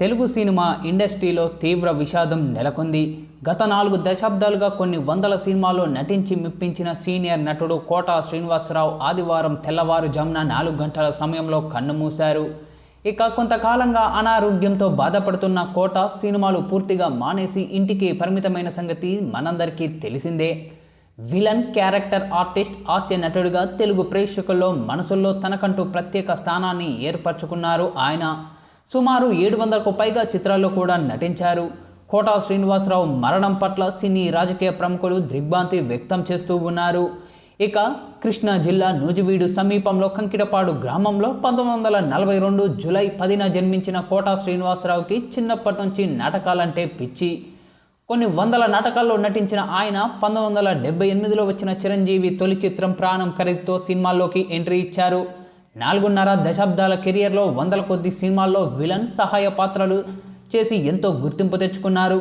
Telugu cinema ఇండస్ట్రీలో తీవ్ర విషాదం నెలకొంది. గత నాలుగు దశాబ్దాలుగా కొన్ని వందల సినిమాల్లో నటించి మెప్పించిన సీనియర్ నటుడు కోటా శ్రీనివాసరావు ఆదివారం తెల్లవారుజామున నాలుగు గంటల సమయంలో కన్నుమూశారు ఇక కొంతకాలంగా అనారోగ్యంతో బాధపడుతున్న కోట సినిమాలు పూర్తిగా మానేసి ఇంటికి పరిమితమైన సంగతి మనందరికీ తెలిసిందే. విలన్ క్యారెక్టర్ ఆర్టిస్ట్ హాస్య నటుడిగా తెలుగు ప్రేక్షకుల్లో మనసుల్లో తనకంటూ ప్రత్యేక స్థానాన్ని ఏర్పరచుకున్నారు ఆయన. సుమారు ఏడు వందలకు పైగా చిత్రాల్లో కూడా నటించారు. కోటా శ్రీనివాసరావు మరణం పట్ల సినీ రాజకీయ ప్రముఖులు దిగ్భ్రాంతి వ్యక్తం చేస్తూ ఉన్నారు. ఇక కృష్ణా జిల్లా నూజివీడు సమీపంలో కంకిడపాడు గ్రామంలో పంతొమ్మిది వందల నలభై రెండు జూలై పదిన జన్మించిన కోటా శ్రీనివాసరావుకి చిన్నప్పటి నుంచి నాటకాలంటే పిచ్చి. కొన్ని వందల నాటకాల్లో నటించిన ఆయన పంతొమ్మిది వందల డెబ్బై ఎనిమిదిలో వచ్చిన చిరంజీవి తొలి చిత్రం ప్రాణం ఖరీదుతో సినిమాల్లోకి ఎంట్రీ ఇచ్చారు. నాలుగున్నర దశాబ్దాల కెరియర్లో వందల కొద్ది సినిమాల్లో విలన్ సహాయ పాత్రలు చేసి ఎంతో గుర్తింపు తెచ్చుకున్నారు.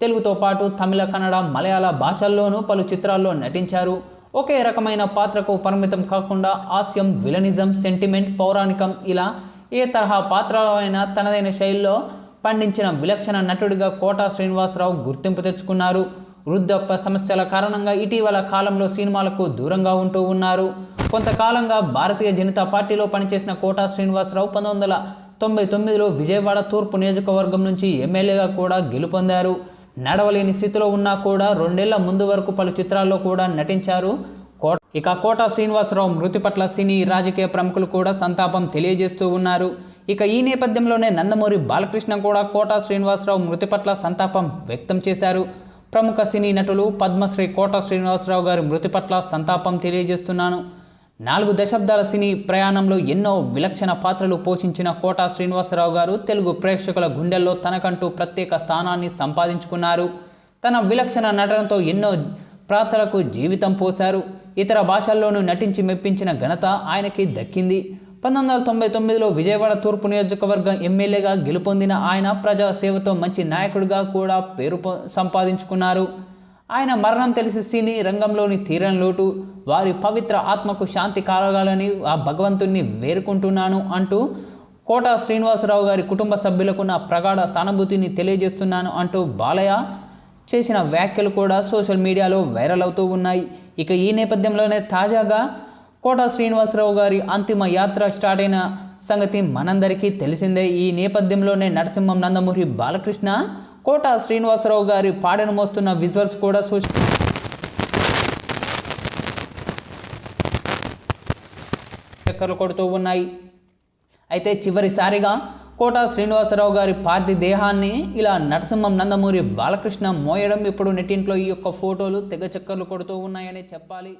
తెలుగుతో పాటు తమిళ కన్నడ మలయాళ భాషల్లోనూ పలు చిత్రాల్లో నటించారు. ఒకే రకమైన పాత్రకు పరిమితం కాకుండా హాస్యం విలనిజం సెంటిమెంట్ పౌరాణికం ఇలా ఏ తరహా పాత్రలైనా తనదైన శైలిలో పండించిన విలక్షణ నటుడిగా కోటా శ్రీనివాసరావు గుర్తింపు తెచ్చుకున్నారు. వృద్ధాప్య సమస్యల కారణంగా ఇటీవల కాలంలో సినిమాలకు దూరంగా ఉంటూ ఉన్నారు. కొంతకాలంగా భారతీయ జనతా పార్టీలో పనిచేసిన కోటా శ్రీనివాసరావు పంతొమ్మిది వందల తొంభై తొమ్మిదిలో విజయవాడ తూర్పు నియోజకవర్గం నుంచి ఎమ్మెల్యేగా కూడా గెలుపొందారు. నడవలేని స్థితిలో ఉన్నా కూడా రెండేళ్ళ ముందు వరకు పలు చిత్రాల్లో కూడా నటించారు. కోట ఇక కోటా శ్రీనివాసరావు మృతి పట్ల సినీ రాజకీయ ప్రముఖులు కూడా సంతాపం తెలియజేస్తూ ఉన్నారు. ఇక ఈ నేపథ్యంలోనే నందమూరి బాలకృష్ణ కూడా కోటా శ్రీనివాసరావు మృతి పట్ల సంతాపం వ్యక్తం చేశారు. ప్రముఖ సినీ నటులు పద్మశ్రీ కోటా శ్రీనివాసరావు గారి మృతి పట్ల సంతాపం తెలియజేస్తున్నాను. నాలుగు దశాబ్దాల సినీ ప్రయాణంలో ఎన్నో విలక్షణ పాత్రలు పోషించిన కోటా శ్రీనివాసరావు గారు తెలుగు ప్రేక్షకుల గుండెల్లో తనకంటూ ప్రత్యేక స్థానాన్ని సంపాదించుకున్నారు. తన విలక్షణ నటనతో ఎన్నో ప్రాతలకు జీవితం పోశారు. ఇతర భాషల్లోనూ నటించి మెప్పించిన ఘనత ఆయనకి దక్కింది. పంతొమ్మిది వందల తొంభై తొమ్మిదిలో విజయవాడ తూర్పు నియోజకవర్గం ఎమ్మెల్యేగా గెలుపొందిన ఆయన ప్రజా సేవతో మంచి నాయకుడిగా కూడా పేరు సంపాదించుకున్నారు. ఆయన మరణం తెలిసి సినీ రంగంలోని తీరని లోటు వారి పవిత్ర ఆత్మకు శాంతి కలగాలని ఆ భగవంతుణ్ణి వేరుకుంటున్నాను అంటూ కోట శ్రీనివాసరావు గారి కుటుంబ సభ్యులకు నా ప్రగాఢ సానుభూతిని తెలియజేస్తున్నాను అంటూ బాలయ్య చేసిన వ్యాఖ్యలు కూడా సోషల్ మీడియాలో వైరల్ అవుతూ ఉన్నాయి. ఇక ఈ నేపథ్యంలోనే తాజాగా కోట శ్రీనివాసరావు గారి అంతిమ యాత్ర స్టార్ట్ అయిన సంగతి మనందరికీ తెలిసిందే. ఈ నేపథ్యంలోనే నరసింహం నందమూరి బాలకృష్ణ కోట శ్రీనివాసరావు గారి పాడను మోస్తున్న విజువల్స్ కూడా సోషల్ చక్కర్లు కొడుతూ ఉన్నాయి. అయితే చివరిసారిగా కోట శ్రీనివాసరావు గారి పార్థి దేహాన్ని ఇలా నరసింహం నందమూరి బాలకృష్ణ మోయడం ఇప్పుడు నెట్టింట్లో ఈ యొక్క ఫోటోలు తెగ చక్కర్లు కొడుతూ ఉన్నాయని చెప్పాలి.